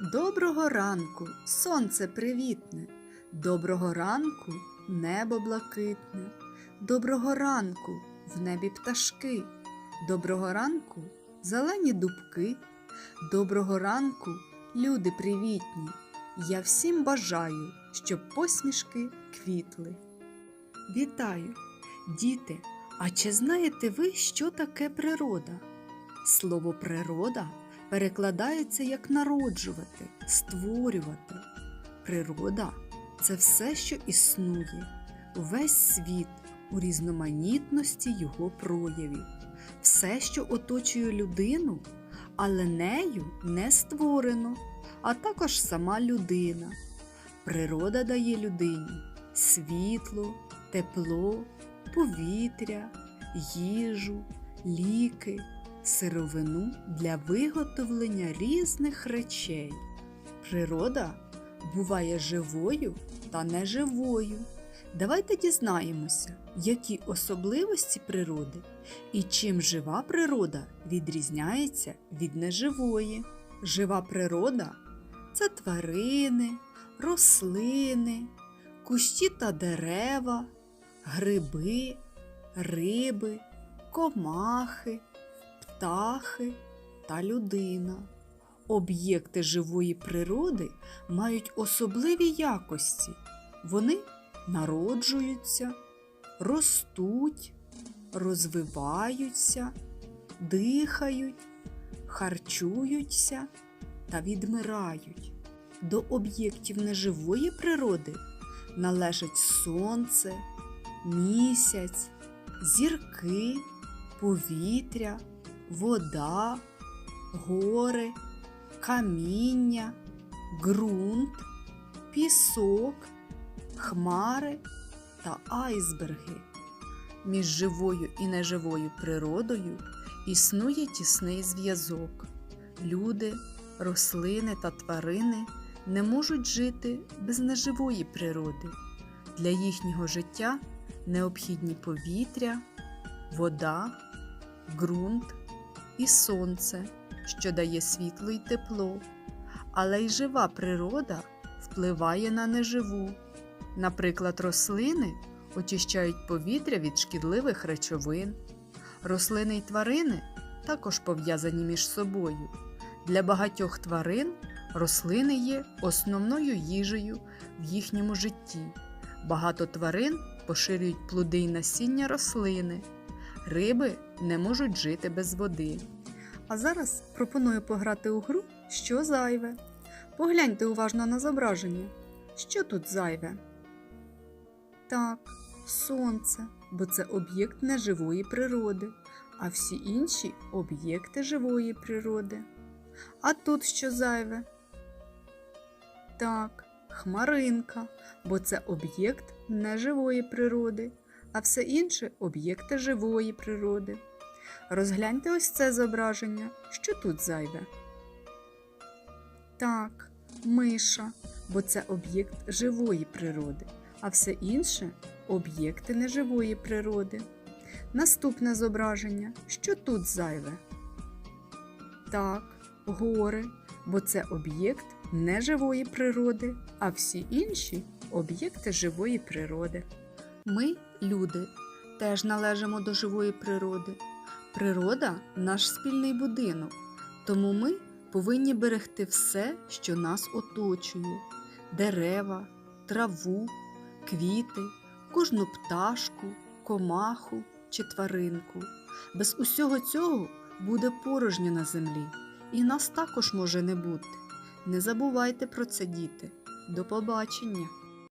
Доброго ранку, сонце привітне, доброго ранку, небо блакитне, доброго ранку, в небі пташки, доброго ранку, зелені дубки, доброго ранку, люди привітні. Я всім бажаю, щоб посмішки квітли. Вітаю, діти! А чи знаєте ви, що таке природа? Слово природа перекладається як народжувати, створювати. Природа це все, що існує, весь світ у різноманітності його проявів, все, що оточує людину, але нею не створено, а також сама людина. Природа дає людині світло, тепло, повітря, їжу, ліки сировину для виготовлення різних речей. Природа буває живою та неживою. Давайте дізнаємося, які особливості природи і чим жива природа відрізняється від неживої. Жива природа це тварини, рослини, кущі та дерева, гриби, риби, комахи, птахи та людина. Об'єкти живої природи мають особливі якості. Вони народжуються, ростуть, розвиваються, дихають, харчуються та відмирають. До об'єктів неживої природи належать сонце, місяць, зірки, повітря, вода, гори, каміння, ґрунт, пісок, хмари та айсберги. Між живою і неживою природою існує тісний зв'язок. Люди, рослини та тварини не можуть жити без неживої природи. Для їхнього життя необхідні повітря, вода, ґрунт і сонце, що дає світло й тепло, але й жива природа впливає на неживу. Наприклад, рослини очищають повітря від шкідливих речовин. Рослини й тварини також пов'язані між собою. Для багатьох тварин рослини є основною їжею в їхньому житті. Багато тварин поширюють плоди й насіння рослини. Риби не можуть жити без води. А зараз пропоную пограти у гру Що зайве. Погляньте уважно на зображення. Що тут зайве? Так, сонце, бо це об'єкт неживої природи, а всі інші об'єкти живої природи. А тут що зайве? Так, хмаринка, бо це об'єкт неживої природи, а все інше об'єкти живої природи. Розгляньте ось це зображення. Що тут зайве? Так, миша, бо це об'єкт живої природи, а все інше об'єкти неживої природи. Наступне зображення. Що тут зайве? Так, гори, бо це об'єкт неживої природи, а всі інші об'єкти живої природи. Ми, люди, теж належимо до живої природи. Природа наш спільний будинок, тому ми повинні берегти все, що нас оточує: дерева, траву, квіти, кожну пташку, комаху чи тваринку. Без усього цього буде порожньо на землі, і нас також може не бути. Не забувайте про це, діти. До побачення!